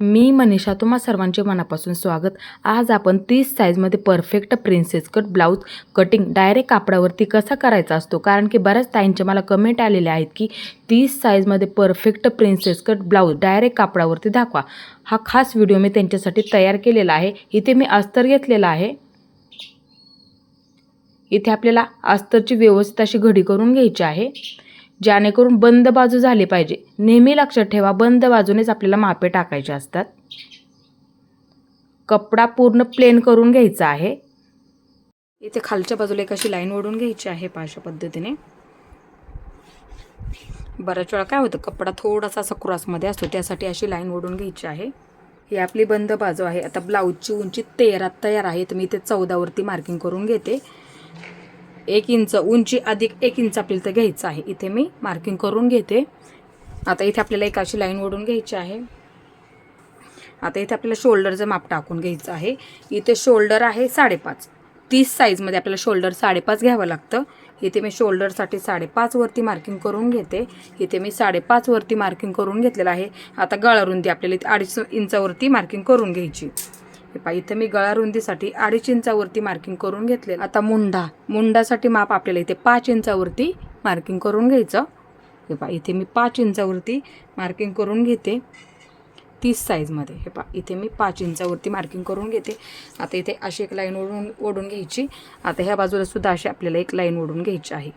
मी मनीषा तुम्हा सर्वांचे मनापासून स्वागत. आज आपण तीस साईजमध्ये perfect princess cut blouse cutting direct कापडावरती कसा करायचा असतो? कारण की बऱ्याच ताईंचे मला कमेंट आलेले आहेत की तीस साईजमध्ये perfect princess cut blouse direct कापडावरती दाखवा. हा खास व्हिडिओ मी त्यांच्यासाठी तयार केलेला आहे. इथे मी अस्तर घेतलेला आहे. इथे आपल्याला अस्तरची व्यवस्थित अशी घडी करून घ्यायची आहे. जेणेकरून बंद बाजू झाली पाहिजे. नेहमी लक्षात ठेवा बंद बाजूनेच आपल्याला मापे टाकायचे असतात. कपडा पूर्ण प्लेन करून घ्यायचा आहे. इथे खालच्या बाजूला एक अशी लाईन ओढून घ्यायची आहे पाशा पद्धतीने. बऱ्याच वेळा काय होतं कपडा थोडासा असा क्रॉसमध्ये असतो त्यासाठी अशी लाईन ओढून घ्यायची आहे. ही आपली बंद बाजू आहे. आता ब्लाऊजची उंची तेरा तयार आहे तर मी इथे चौदावरती मार्किंग करून घेते. एक इंच उंची अधिक एक इंच आपल्याला तर घ्यायचं आहे. इथे मी मार्किंग करून घेते. आता इथे आपल्याला एक अशी लाईन ओढून घ्यायची आहे. आता इथे आपल्याला शोल्डरचं माप टाकून घ्यायचं आहे. इथे शोल्डर आहे साडेपाच. तीस साईजमध्ये आपल्याला शोल्डर साडेपाच घ्यावं लागतं. इथे मी शोल्डरसाठी साडेपाचवरती मार्किंग करून घेते. इथे मी साडेपाचवरती मार्किंग करून घेतलेलं आहे. आता गळारुंदी आपल्याला इथे अडीच इंचावरती मार्किंग करून घ्यायची. हे पहा इथे मी गळा रुंदीसाठी अडीच इंचावरती मार्किंग करून घेतले आता मुंडा. मुंडासाठी माप आपल्याला इथे पाच इंचावरती मार्किंग करून घ्यायचं. हे पहा इथे मी पाच इंचावरती मार्किंग करून घेते. तीस साईजमध्ये हे पहा इथे मी पाच इंचावरती मार्किंग करून घेते. आता इथे अशी एक लाईन ओढून ओढून घ्यायची. आता ह्या बाजूला सुद्धा अशी आपल्याला एक लाईन ओढून घ्यायची आहे.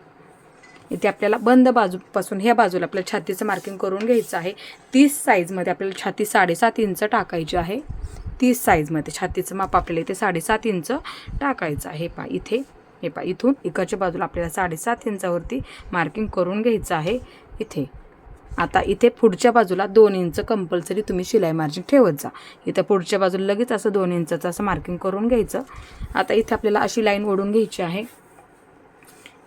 इथे आपल्याला बंद बाजूपासून ह्या बाजूला आपल्याला छातीचं मार्किंग करून घ्यायचं आहे. तीस साईजमध्ये आपल्याला छाती साडेसात इंच टाकायची आहे. तीस साईजमध्ये छातीचं माप आपल्याला इथे साडेसात इंच टाकायचं आहे. पा इथे. हे पा इथून इकडच्या बाजूला आपल्याला साडेसात इंचावरती मार्किंग करून घ्यायचं आहे. इथे. आता इथे पुढच्या बाजूला दोन इंच कंपल्सरी तुम्ही शिलाई मार्जिन ठेवत जा. इथं पुढच्या बाजूला लगेच असं दोन इंचाचं असं मार्किंग करून घ्यायचं. आता इथे आपल्याला अशी लाईन ओढून घ्यायची आहे.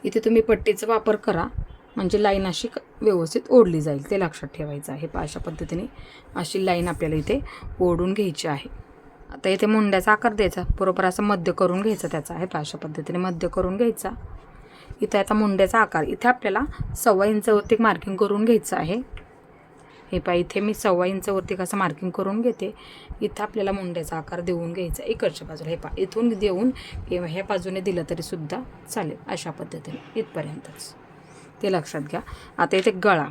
इथे तुम्ही पट्टीचा वापर करा. म्हणजे लाईन अशी व्यवस्थित ओढली जाईल. ते लक्षात ठेवायचं आहे. अशा पद्धतीने अशी लाईन आपल्याला इथे ओढून घ्यायची आहे. आता इथे मुंड्याचा आकार द्यायचा. बरोबर असं मध्य करून घ्यायचा त्याचा. आहे अशा पद्धतीने मध्य करून घ्यायचा. इथे आता मुंड्याचा आकार. इथे आपल्याला सव्वा इंचवरती मार्किंग करून घ्यायचं आहे. हे पा इथे मी सव्वा इंचवरती कसं मार्किंग करून घेते इथं आपल्याला मुंड्याचा आकार देऊन घ्यायचा इकडच्या बाजूला. हे पा इथून देऊन किंवा ह्या बाजूने दिलं तरीसुद्धा चालेल अशा पद्धतीने इथपर्यंतच. ते लक्षात घ्या. आता इथे गळा.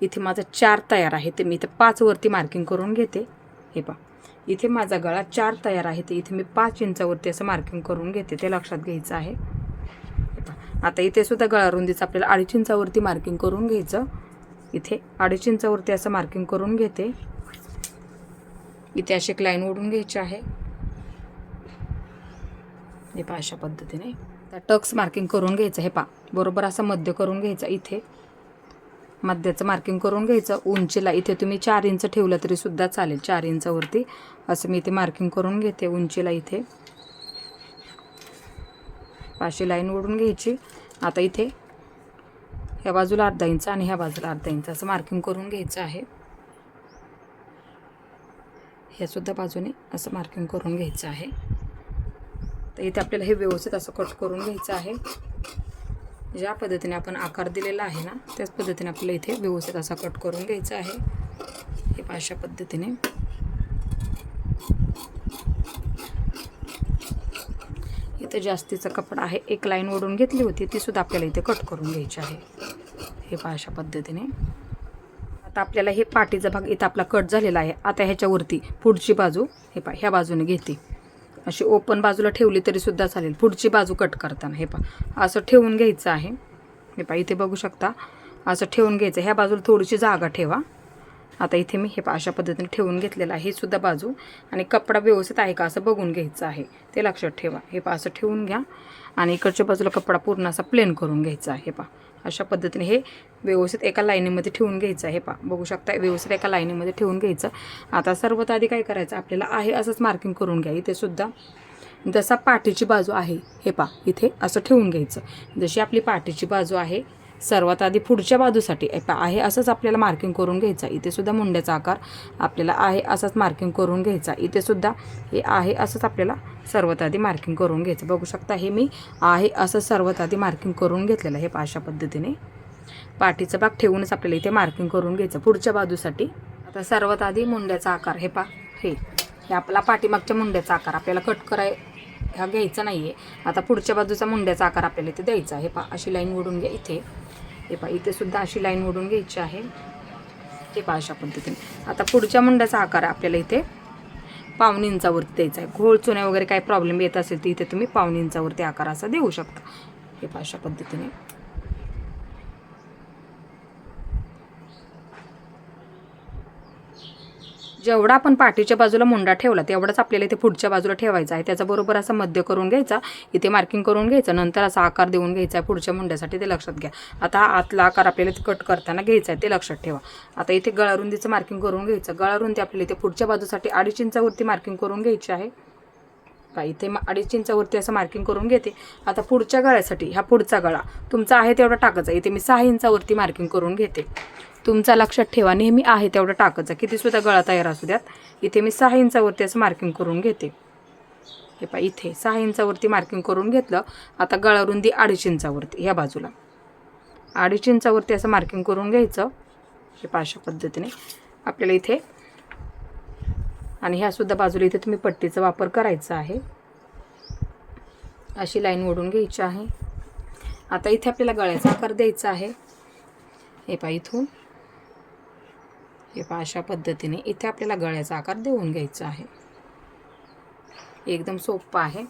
इथे माझं चार तयार आहे ते मी इथे पाचवरती मार्किंग करून घेते. हे पा इथे माझा गळा चार तयार आहे ते इथे मी पाच इंचावरती असं मार्किंग करून घेते. ते लक्षात घ्यायचं आहे. आता इथे सुद्धा गळा रुंदीचं आपल्याला अडीच इंचावरती मार्किंग करून घ्यायचं. इथे अडीच इंचावरती असं मार्किंग करून घेते. इथे अशी एक लाईन ओढून घ्यायची आहे. हे पा अशा पद्धतीने. त्या टक्स मार्किंग करून घ्यायचं हे पा बरोबर असं मध्य करून घ्यायचं इथे. मध्याचं मार्किंग करून घ्यायचं. उंचीला इथे तुम्ही चार इंच ठेवलं तरी सुद्धा चालेल. चार इंचावरती असं मी इथे मार्किंग करून घेते. उंचीला इथे. पाचशे लाईन ओढून घ्यायची. आता इथे ह्या बाजूला अर्धा इंच आणि ह्या बाजूला अर्धा इंच असं मार्किंग करून घ्यायचं आहे. ह्या सुद्धा बाजूने असं मार्किंग करून घ्यायचं आहे. तर इथे आपल्याला हे व्यवस्थित असं कट करून घ्यायचं आहे. ज्या पद्धतीने आपण आकार दिलेला आहे ना त्याच पद्धतीने आपल्याला इथे व्यवस्थित असा कट करून घ्यायचा आहे. हे अशा पद्धतीने. इथं जास्तीचा कपडा आहे एक लाईन ओढून घेतली होती ती सुद्धा आपल्याला इथे कट करून घ्यायची आहे. हे अशा पद्धतीने. आता आपल्याला हे पाठीचा भाग इथं आपला कट झालेला आहे. आता ह्याच्यावरती पुढची बाजू हे पा ह्या बाजूने घेते. अशी ओपन बाजूला ठेवली तरी सुद्धा चालेल. पुढची बाजू कट करताना. हे पहा. असं ठेवून घ्यायचं आहे. हे पहा इथे बघू शकता. असं ठेवून घ्यायचं. ह्या बाजूला थोडीशी जागा ठेवा. आता इथे मी हे पा अशा पद्धतीने ठेवून घेतलेलं आहे. सुद्धा बाजू आणि कपडा व्यवस्थित आहे का असं बघून घ्यायचं आहे. ते लक्षात ठेवा. हे पा असं ठेवून घ्या. आणि इकडच्या बाजूला कपडा पूर्ण असा प्लेन करून घ्यायचा आहे. पा अशा पद्धतीने हे व्यवस्थित एका लाईनीमध्ये ठेवून घ्यायचं आहे. पा बघू शकता व्यवस्थित एका लाईनीमध्ये ठेवून घ्यायचं. आता सर्वात आधी काय करायचं? आपल्याला आहे असंच मार्किंग करून घ्या. इथे सुद्धा जसा पाठीची बाजू आहे हे पा इथे असं ठेवून घ्यायचं. जशी आपली पाठीची बाजू आहे सर्वात आधी पुढच्या बाजूसाठी. आहे असंच आपल्याला मार्किंग करून घ्यायचा. इथेसुद्धा मुंड्याचा आकार आपल्याला आहे असंच मार्किंग करून घ्यायचा. इथेसुद्धा हे आहे असंच आपल्याला सर्वात आधी मार्किंग करून घ्यायचं. बघू शकता हे मी आहे असं सर्वात आधी मार्किंग करून घेतलेलं आहे अशा पद्धतीने. पाठीचा भाग ठेवूनच आपल्याला इथे मार्किंग करून घ्यायचं. पुढच्या बाजूसाठी. आता सर्वात आधी मुंड्याचा आकार. हे पा हे. हे आपला पाठीमागच्या मुंड्याचा आकार. आपल्याला कट कराय हा घ्यायचा नाही आहे आता पुढच्या बाजूचा मुंड्याचा आकार आपल्याला इथे द्यायचा आहे. पा अशी लाईन ओढून घ्या इथे. हे पहा इथे सुद्धा अशी लाईन ओढून घ्यायची आहे. हे पहा अशा पद्धतीने. आता पुढच्या मुंड्याचा आकार आपल्याला इथे पाऊण इंचावरती द्यायचा आहे. घोळ चुन्या वगैरे काही प्रॉब्लेम येत असेल तर इथे तुम्ही पाऊण इंचावरती आकार असा देऊ शकता. हे पहा अशा पद्धतीने. जेवढा आपण पाठीच्या बाजूला मुंडा ठेवला तेवढाच आपल्याला इथे पुढच्या बाजूला ठेवायचा आहे. त्याचा बरोबर असा मध्य करून घ्यायचा इथे मार्किंग करून घ्यायचं नंतर असा आकार देऊन घ्यायचा आहे पुढच्या मुंड्यासाठी ते लक्षात घ्या. आता हा आतला आकार आपल्याला इथे कट करताना घ्यायचा आहे ते लक्षात ठेवा. आता इथे गळारुंदीचं मार्किंग करून घ्यायचं. गळारुंदी आपल्याला इथे पुढच्या बाजूसाठी अडीच इंचावरती मार्किंग करून घ्यायची आहे. का इथे अडीच इंचावरती असं मार्किंग करून घेते. आता पुढच्या गळ्यासाठी हा पुढचा गळा तुमचा आहे तेवढा टाकायचा. इथे मी सहा इंचावरती मार्किंग करून घेते. तुमचा लक्षात ठेवा नेहमी आहे तेवढं टाकायचं. किती सुद्धा गळा तयार असू द्यात. इथे मी सहा इंचावरती असं मार्किंग करून घेते. हे पा इथे सहा इंचावरती मार्किंग करून घेतलं. आता गळारुंदी अडीच इंचावरती ह्या बाजूला. अडीच इंचावरती असं मार्किंग करून घ्यायचं. हे पा अशा पद्धतीने. आपल्याला इथे आणि ह्यासुद्धा बाजूला इथे तुम्ही पट्टीचा वापर करायचा आहे. अशी लाईन ओढून घ्यायची आहे. आता इथे आपल्याला गळ्याचा आकार द्यायचा आहे. हे पा इथून. हे पा अशा पद्धतीने इथे आपल्याला गळ्याचा आकार देऊन घ्यायचा आहे. एकदम सोपं आहे.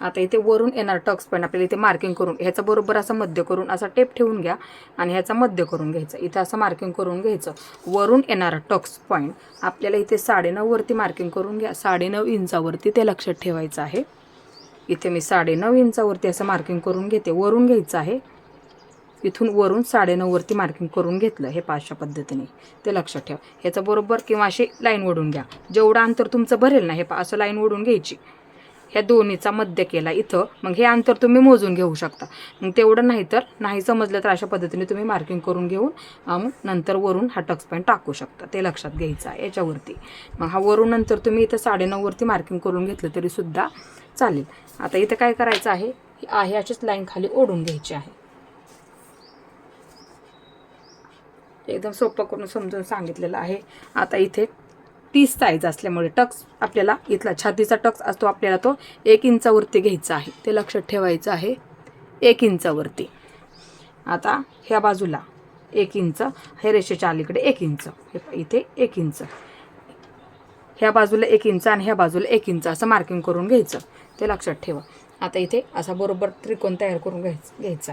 आता इथे वरून येणार टक्स पण आपल्याला इथे मार्किंग करून ह्याचा बरोबर असं मध्य करून असा टेप ठेवून घ्या आणि ह्याचा मध्य करून घ्यायचा. इथे असं मार्किंग करून घ्यायचं. वरून येणारा टक्स पॉईंट आपल्याला इथे साडेनऊवरती मार्किंग करून घ्या. साडेनऊ इंचावरती ते लक्षात ठेवायचं आहे. इथे मी साडेनऊ इंचावरती असं मार्किंग करून घेते. वरून घ्यायचं आहे. इथून वरून साडेनऊवरती मार्किंग करून घेतलं हे पाचशा पद्धतीने. ते लक्षात ठेवा. ह्याचं बरोबर किंवा अशी लाईन ओढून घ्या. जेवढं अंतर तुमचं भरेल ना हे पा असं लाईन ओढून घ्यायची. ह्या दोन्हीचा मध्य केला इथं. मग हे अंतर तुम्ही मोजून घेऊ शकता. मग तेवढं नाही तर नाही समजलं तर अशा पद्धतीने तुम्ही मार्किंग करून घेऊन मग नंतर वरून हा टक्स पॉईंट टाकू शकता. ते लक्षात घ्यायचा आहे याच्यावरती. मग हा वरून नंतर तुम्ही इथं साडेनऊवरती मार्किंग करून घेतलं तरीसुद्धा चालेल. आता इथं काय करायचं आहे? ही आहे अशीच लाईन खाली ओढून घ्यायची आहे. एकदम सोपं करून समजून सांगितलेलं आहे. आता इथे तीस साईज असल्यामुळे टक्स आपल्याला इथला छातीचा टक्स असतो आपल्याला तो एक इंचावरती घ्यायचा आहे. ते लक्षात ठेवायचं आहे. एक इंचावरती आता ह्या बाजूला एक इंच हे रेषेच्या अलीकडे एक इंच हे इथे एक इंच ह्या बाजूला एक इंच आणि ह्या बाजूला एक इंच असं मार्किंग करून घ्यायचं. ते लक्षात ठेवा. आता इथे असा बरोबर त्रिकोण तयार करून घ्यायचा. घ्यायचा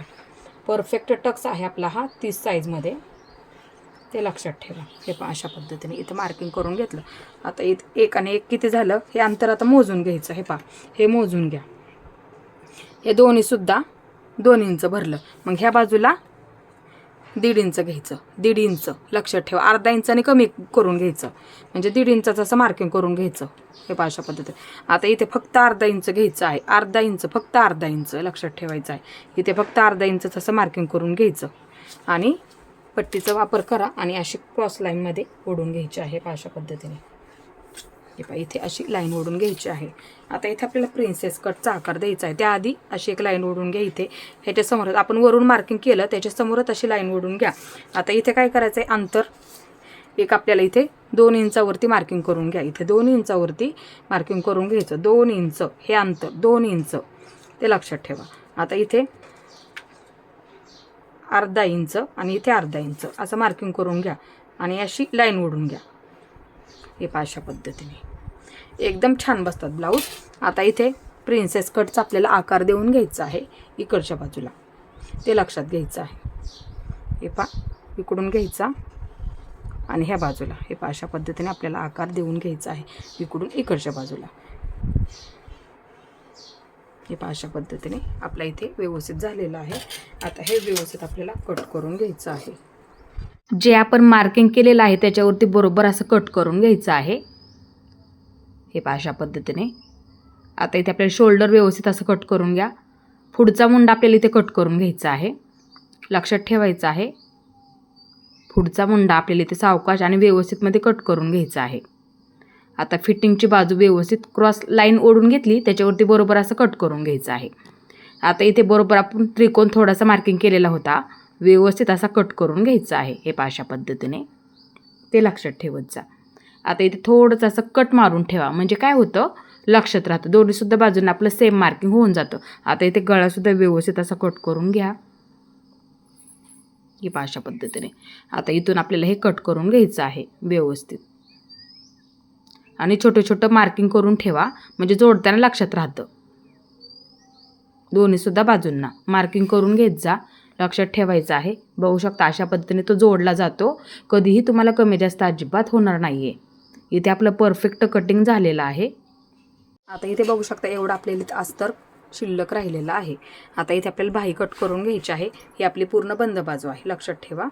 परफेक्ट टक्स आहे आपला हा तीस साईजमध्ये ते लक्षात ठेवा. हे पण अशा पद्धतीने इथं मार्किंग करून घेतलं. आता इथं एक आणि एक किती झालं? हे अंतर आता मोजून घ्यायचं. हे पा हे मोजून घ्या. हे दोन्हीसुद्धा दोन इंच भरलं. मग ह्या बाजूला दीड इंच घ्यायचं. दीड इंच. लक्षात ठेवा अर्धा इंचाने कमी करून घ्यायचं. म्हणजे दीड इंचाचं असं मार्किंग करून घ्यायचं. हे पहा अशा पद्धतीने. आता इथे फक्त अर्धा इंच घ्यायचं आहे. अर्धा इंच फक्त अर्धा इंच लक्षात ठेवायचं आहे. इथे फक्त अर्धा इंचचं असं मार्किंग करून घ्यायचं. आणि पट्टीचा वापर करा आणि अशी क्रॉस लाईनमध्ये ओढून घ्यायची आहे अशा पद्धतीने. हे पहा इथे अशी लाईन ओढून घ्यायची आहे. आता इथे आपल्याला प्रिन्सेस कटचा आकार द्यायचा आहे. त्याआधी अशी एक लाईन ओढून घ्या इथे. ह्याच्यासमोरच आपण वरून मार्किंग केलं त्याच्यासमोरच अशी लाईन ओढून घ्या. आता इथे काय करायचं आहे अंतर. एक आपल्याला इथे दोन इंचावरती मार्किंग करून घ्या. इथे दोन इंचावरती मार्किंग करून घ्यायचं. दोन इंच हे अंतर. दोन इंच. ते लक्षात ठेवा. आता इथे अर्धा इंच आणि इथे अर्धा इंच. असं मार्किंग करून घ्या आणि अशी लाईन ओढून घ्या. हे पाशा अशा पद्धतीने. एकदम छान बसतात ब्लाऊज आता इथे प्रिन्सेस कटचा आपल्याला आकार देऊन घ्यायचा आहे इकडच्या बाजूला. ते लक्षात घ्यायचं आहे. हे पा इकडून घ्यायचा आणि ह्या बाजूला. हे पाशा अशा पद्धतीने आपल्याला आकार देऊन घ्यायचा आहे इकडून इकडच्या बाजूला. हे पहा अशा पद्धतीने आपल्या इथे व्यवस्थित झालेलं आहे. आता हे व्यवस्थित आपल्याला कट करून घ्यायचं आहे. जे आपण मार्किंग केलेलं आहे त्याच्यावरती बरोबर असं कट करून घ्यायचं आहे. हे पहा अशा पद्धतीने. आता इथे आपल्याला शोल्डर व्यवस्थित असं कट करून घ्या. पुढचा मुंडा आपल्याला इथे कट करून घ्यायचा आहे. लक्षात ठेवायचं आहे. पुढचा मुंडा आपल्याला इथे सावकाश आणि व्यवस्थितमध्ये कट करून घ्यायचा आहे. आता फिटिंगची बाजू व्यवस्थित क्रॉस लाईन ओढून घेतली त्याच्यावरती बरोबर असं कट करून घ्यायचं आहे. आता इथे बरोबर आपण त्रिकोण थोडासा मार्किंग केलेला होता. व्यवस्थित असा कट करून घ्यायचा आहे हे पाशा पद्धतीने. ते लक्षात ठेवत जा. आता इथे थोडंसं असं कट मारून ठेवा. म्हणजे काय होतं? लक्षात राहतं. दोन्हीसुद्धा बाजूने आपलं सेम मार्किंग होऊन जातं. आता इथे गळासुद्धा व्यवस्थित असा कट करून घ्या. हे पाशा अशा पद्धतीने. आता इथून आपल्याला हे कट करून घ्यायचं आहे व्यवस्थित. आणि छोटं छोटं मार्किंग करून ठेवा म्हणजे जोडताना लक्षात राहतं. दोन्हीसुद्धा बाजूंना. मार्किंग करून घेत जा. लक्षात ठेवायचं आहे. बघू शकता अशा पद्धतीने तो जोडला जातो. कधीही तुम्हाला कमी जास्त अजिबात होणार नाही आहे इथे आपलं परफेक्ट कटिंग झालेलं आहे. आता इथे बघू शकता एवढं आपल्याला इथं अस्तर शिल्लक राहिलेला आहे. आता इथे आपल्याला बाही कट करून घ्यायची आहे. ही आपली पूर्ण बंद बाजू आहे. लक्षात ठेवा.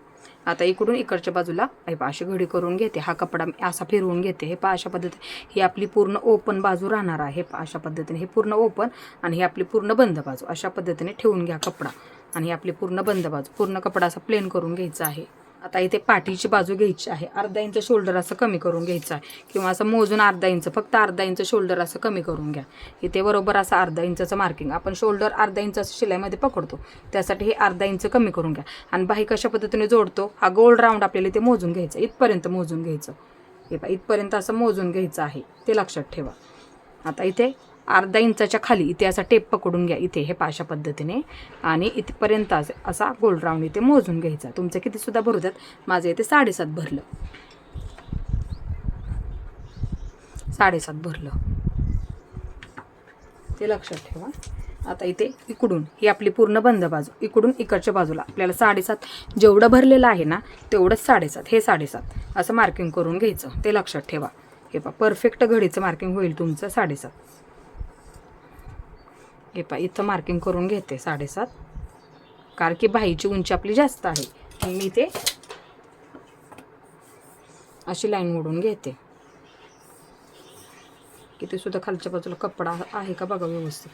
आता इकडून इकडच्या बाजूला अशी घडी करून घेते. हा कपडा असा फिरवून घेते. हे पहा अशा पद्धतीने ही आपली पूर्ण ओपन बाजू राहणार आहे. पा अशा पद्धतीने हे पूर्ण ओपन आणि ही आपली पूर्ण बंद बाजू. अशा पद्धतीने ठेवून घ्या कपडा आणि आपली पूर्ण बंद बाजू. पूर्ण कपडा असा प्लेन करून घ्यायचा आहे. आता इथे पाठीची बाजू घ्यायची आहे. अर्धा इंच शोल्डर असं कमी करून घ्यायचं आहे. किंवा असं मोजून अर्धा इंच फक्त अर्धा इंच शोल्डर असं कमी करून घ्या. इथे बरोबर असं अर्धा इंचाचं मार्किंग आपण शोल्डर अर्धा इंच असं शिलाईमध्ये पकडतो. त्यासाठी हे अर्धा इंच कमी करून घ्या. आणि बाही कशा पद्धतीने जोडतो? हा गोल राऊंड आपल्याला इथे मोजून घ्यायचं इथपर्यंत मोजून घ्यायचं. हे बा इथपर्यंत असं मोजून घ्यायचं आहे. ते लक्षात ठेवा. आता इथे अर्धा इंचाच्या खाली. इथे असा टेप पकडून घ्या. इथे हे पाशा पद्धतीने. आणि इथपर्यंत असे- असा गोल राऊंड इथे मोजून घ्यायचा. तुमचं कितीसुद्धा भरू द्यात. माझं इथे साडेसात भरलं. साडेसात भरलं. ते लक्षात ठेवा. आता इथे इकडून ही आपली पूर्ण बंद बाजू. इकडून इकडच्या बाजूला. आपल्याला साडेसात जेवढं भरलेलं आहे ना तेवढंच साडेसात. हे साडेसात. असं मार्किंग करून घ्यायचं. ते लक्षात ठेवा. हे पा परफेक्ट घडीचं मार्किंग होईल तुमचं साडेसात. हे पा इथं मार्किंग करून घेते साडेसात. कारण की भाईची उंची आपली जास्त आहे. मी ते अशी लाईन मोडून घेते. किती सुद्धा खालच्या बाजूला कपडा आहे का बघा व्यवस्थित.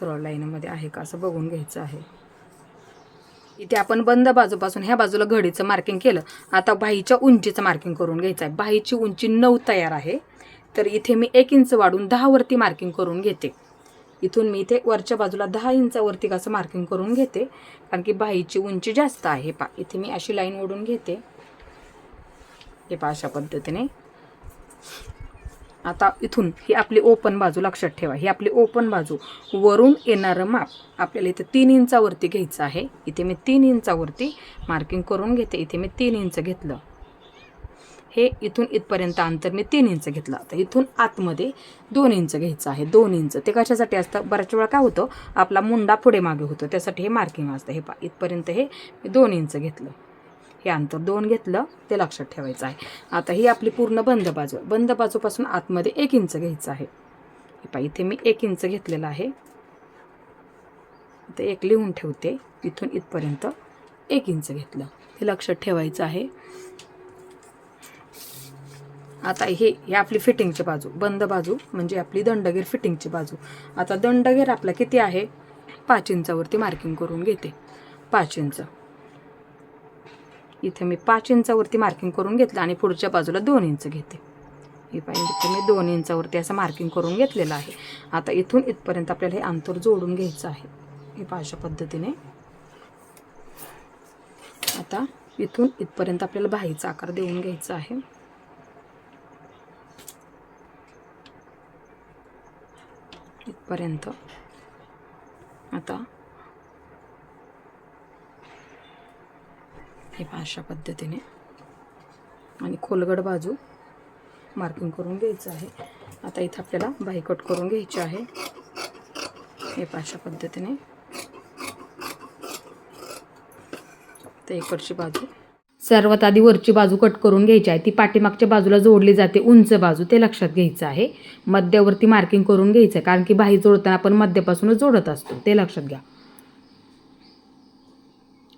सरळ लाईनमध्ये आहे का असं बघून घ्यायचं आहे. इथे आपण बंद बाजूपासून ह्या बाजूला घडीचं मार्किंग केलं. आता बाईच्या उंचीचं मार्किंग करून घ्यायचं आहे. बाईची उंची नऊ तयार आहे. तर इथे मी एक इंच वाढून दहावरती मार्किंग करून घेते. इथून मी इथे वरच्या बाजूला दहा इंचावरती कसं मार्किंग करून घेते. कारण की बाईची उंची जास्त आहे. पा इथे मी अशी लाईन ओढून घेते. हे पा अशा पद्धतीने. आता इथून ही आपली ओपन बाजू लक्षात ठेवा. ही आपली ओपन बाजू. वरून येणारं माप आपल्याला इथे तीन इंचावरती घ्यायचं आहे. इथे मी तीन इंचावरती मार्किंग करून घेते. इथे मी तीन इंच घेतलं. हे इथून इथपर्यंत अंतर मी तीन इंच घेतलं आता इथून आतमध्ये दोन इंच घ्यायचं आहे दोन इंच. ते कशासाठी असतं? बऱ्याच वेळा काय होतं? आपला मुंडा पुढे मागे होतो. त्यासाठी हे मार्किंग असतं. हे पा इथपर्यंत हे मी दोन इंच घेतलं. हे अंतर दोन घेतलं ते लक्षात ठेवायचं आहे. आता ही आपली पूर्ण बंद बाजू बंद बाजूपासून आतमध्ये एक इंच घ्यायचं आहे. हे पा इथे मी एक इंच घेतलेलं आहे. ते एक लिहून ठेवते. इथून इथपर्यंत एक इंच घेतलं. हे लक्षात ठेवायचं आहे. आता हे हे आपली फिटिंगची बाजू बंद बाजू म्हणजे आपली दंडगीर फिटिंगची बाजू. आता दंडगीर आपला किती आहे? पाच इंचावरती मार्किंग करून घेते. पाच इंच. इथे मी पाच इंचावरती मार्किंग करून घेतलं आणि पुढच्या बाजूला दोन इंच घेते. हे पाहिजे इथे मी दोन इंचावरती असं मार्किंग करून घेतलेलं आहे. आता इथून इथपर्यंत आपल्याला हे अंतर जोडून घ्यायचं आहे. हे पाशा अशा पद्धतीने. आता इथून इथपर्यंत आपल्याला बाहीचा आकार देऊन घ्यायचा आहे. इथपर्यंत आता. हे अशा पद्धतीने. आणि खोलगड बाजू मार्किंग करून घ्यायचं आहे. आता इथं आपल्याला बायकट करून घ्यायची आहे. हे अशा पद्धतीने. ते इकडची बाजू सर्वात आधी वरची बाजू कट करून घ्यायची आहे. ती पाठीमागच्या बाजूला जोडली जाते. उंच बाजू ते लक्षात घ्यायचं आहे. मध्यावरती मार्किंग करून घ्यायचं आहे कारण की बाही जोडताना आपण मध्यापासूनच जोडत असतो. ते लक्षात घ्या.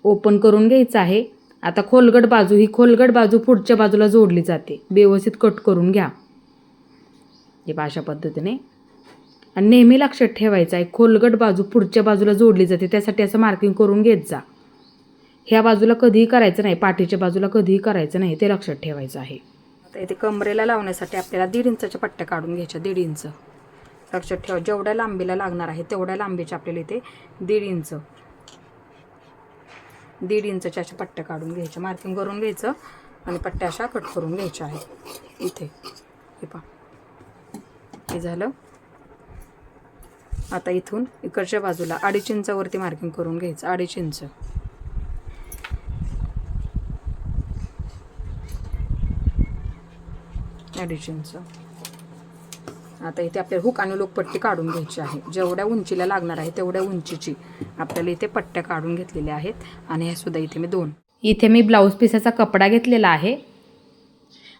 ओपन करून घ्यायचं आहे. आता खोलगट बाजू ही खोलगट बाजू पुढच्या बाजूला जोडली जाते. व्यवस्थित कट करून घ्या. हे अशा पद्धतीने. आणि नेहमी लक्षात ठेवायचं आहे खोलगट बाजू पुढच्या बाजूला जोडली जाते त्यासाठी असं मार्किंग करून घेत जा. ह्या बाजूला कधीही करायचं नाही पाठीच्या बाजूला कधीही करायचं नाही ते लक्षात ठेवायचं आहे. आता इथे कमरेला लावण्यासाठी आपल्याला दीड इंचाच्या पट्ट्या काढून घ्यायच्या दीड इंच. लक्षात ठेवा जेवढ्या लांबीला लागणार आहे तेवढ्या लांबीच्या आपल्याला इथे दीड इंच. दीड इंचच्या अशा पट्ट्या काढून घ्यायच्या मार्किंग करून घ्यायचं आणि पट्ट्या अशा कट करून घ्यायच्या आहेत. इथे. हे पहा. हे झालं. आता इथून इकडच्या बाजूला अडीच इंचावरती मार्किंग करून घ्यायचं अडीच इंच. या डिझाईनचं आता इथे आपल्याला हुक आणि लोकपट्टी काढून घ्यायची आहे. जेवढ्या उंचीला लागणार आहे तेवढ्या उंचीची. आपल्याला इथे पट्ट्या काढून घेतलेल्या आहेत. आणि ह्या सुद्धा इथे मी दोन. इथे मी ब्लाऊज पिसाचा कपडा घेतलेला आहे.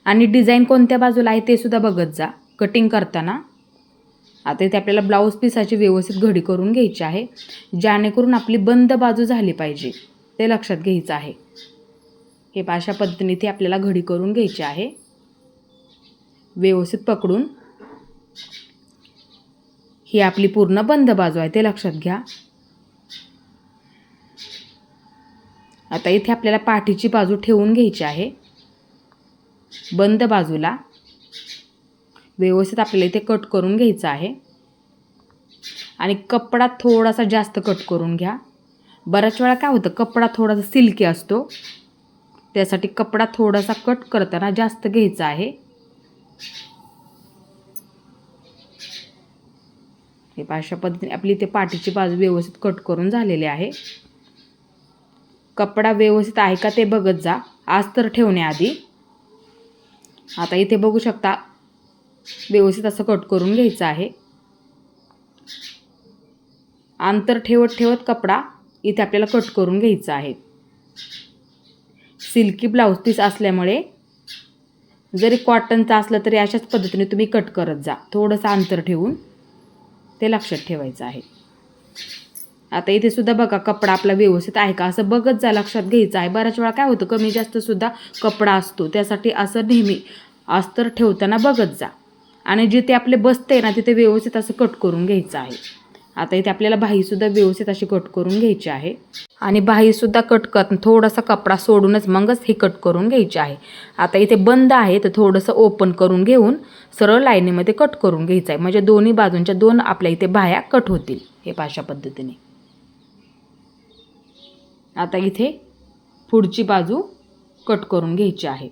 आणि डिझाईन कोणत्या बाजूला आहे ते सुद्धा बघत जा. कटिंग करताना. आता इथे आपल्याला ब्लाऊज पिसाची व्यवस्थित घडी करून घ्यायची आहे. जेणेकरून आपली बंद बाजू झाली पाहिजे. ते लक्षात घ्यायचं आहे. हे अशा पद्धतीने इथे आपल्याला घडी करून घ्यायची आहे. व्यवस्थित पकडून. ही आपली पूर्ण बंद बाजू आहे ते लक्षात घ्या. आता इथे आपल्याला पाठीची बाजू ठेवून घ्यायची आहे. बंद बाजूला. व्यवस्थित आपल्याला इथे कट करून घ्यायचं आहे. आणि कपडा थोडासा जास्त कट करून घ्या. बऱ्याच वेळा काय होतं कपडा थोडासा सिल्की असतो. त्यासाठी कपडा थोडासा कट करताना जास्त घ्यायचा आहे. हे अशा पद्धतीने आपली इथे पाठीची बाजू व्यवस्थित कट करून झालेली आहे. कपडा व्यवस्थित आहे का ते बघत जा. आज तर ठेवण्याआधी. आता इथे बघू शकता व्यवस्थित असं कट करून घ्यायचं आहे. अंतर ठेवत ठेवत कपडा इथे आपल्याला कट करून घ्यायचा आहे. सिल्की ब्लाऊज पीस असल्यामुळे जरी कॉटनचं असलं तरी अशाच पद्धतीने तुम्ही कट करत जा. थोडंसं अंतर ठेवून ते लक्षात ठेवायचं आहे. आता इथे सुद्धा बघा कपडा आपला व्यवस्थित आहे का? असं बघत जा लक्षात घ्यायचं आहे. बऱ्याच वेळा काय होतं कमी जास्त सुद्धा कपडा असतो. त्यासाठी असं नेहमी अस्तर ठेवताना बघत जा. आणि जिथे आपले बसते ना तिथे व्यवस्थित असं कट करून घ्यायचं आहे. आता इथे आपल्याला बाहीसुद्धा व्यवस्थित अशी कट करून घ्यायची आहे. आणि बाहीसुद्धा कट करत थोडासा कपडा सोडूनच मगच हे कट करून घ्यायचे आहे. आता इथे बंद आहे तर थोडंसं ओपन करून घेऊन सरळ लाईनीमध्ये कट करून घ्यायचं आहे. म्हणजे दोन्ही बाजूंच्या दोन आपल्या इथे बाह्या कट होतील हे भाषा पद्धतीने. आता इथे पुढची बाजू कट करून घ्यायची आहे.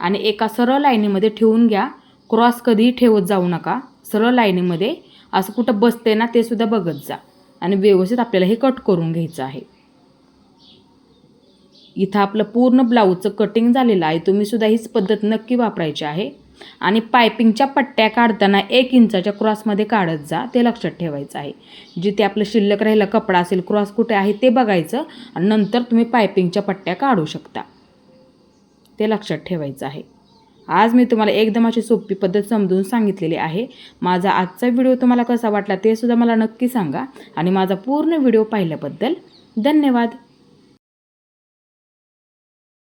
आणि एका सरळ लाईनीमध्ये ठेवून घ्या. क्रॉस कधीही ठेवत जाऊ नका. सरळ लाईनीमध्ये असं कुठं बसते ना ते सुद्धा बघत जा. आणि व्यवस्थित आपल्याला हे कट करून घ्यायचं आहे. इथं आपलं पूर्ण ब्लाऊजचं कटिंग झालेलं आहे. तुम्ही सुद्धा हीच पद्धत नक्की वापरायची आहे. आणि पायपिंगच्या पट्ट्या काढताना एक इंचाच्या क्रॉसमध्ये काढत जा. ते लक्षात ठेवायचं आहे. जिथे आपलं शिल्लक राहिला कपडा असेल क्रॉस कुठे आहे ते बघायचं. आणि नंतर तुम्ही पायपिंगच्या पट्ट्या काढू शकता. ते लक्षात ठेवायचं आहे. आज मी तुम्हाला एकदम अशी सोपी पद्धत समजून सांगितलेली आहे. माझा आजचा व्हिडिओ तुम्हाला कसा वाटला ते सुद्धा मला नक्की सांगा. आणि माझा पूर्ण व्हिडिओ पाहिल्याबद्दल धन्यवाद.